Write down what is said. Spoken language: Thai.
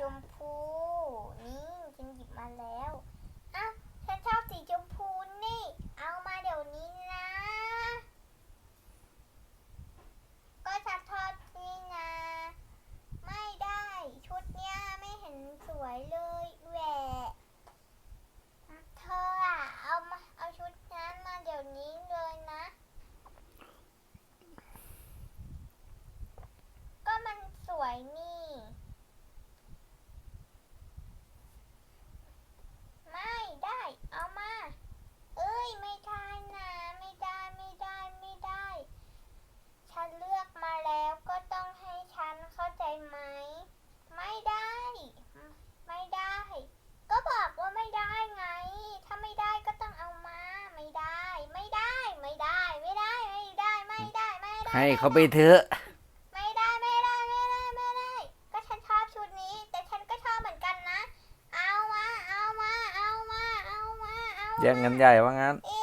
ชมพู นี้ ให้เขาไปเถอะ ไม่ได้ไม่ได้ไม่ได้ไม่ได้ ก็ฉันชอบชุดนี้ แต่ฉันก็ชอบเหมือนกันนะ เอามาเอามาเอามาเอามาเอามาแย่งกันใหญ่ว่างั้น เอ๊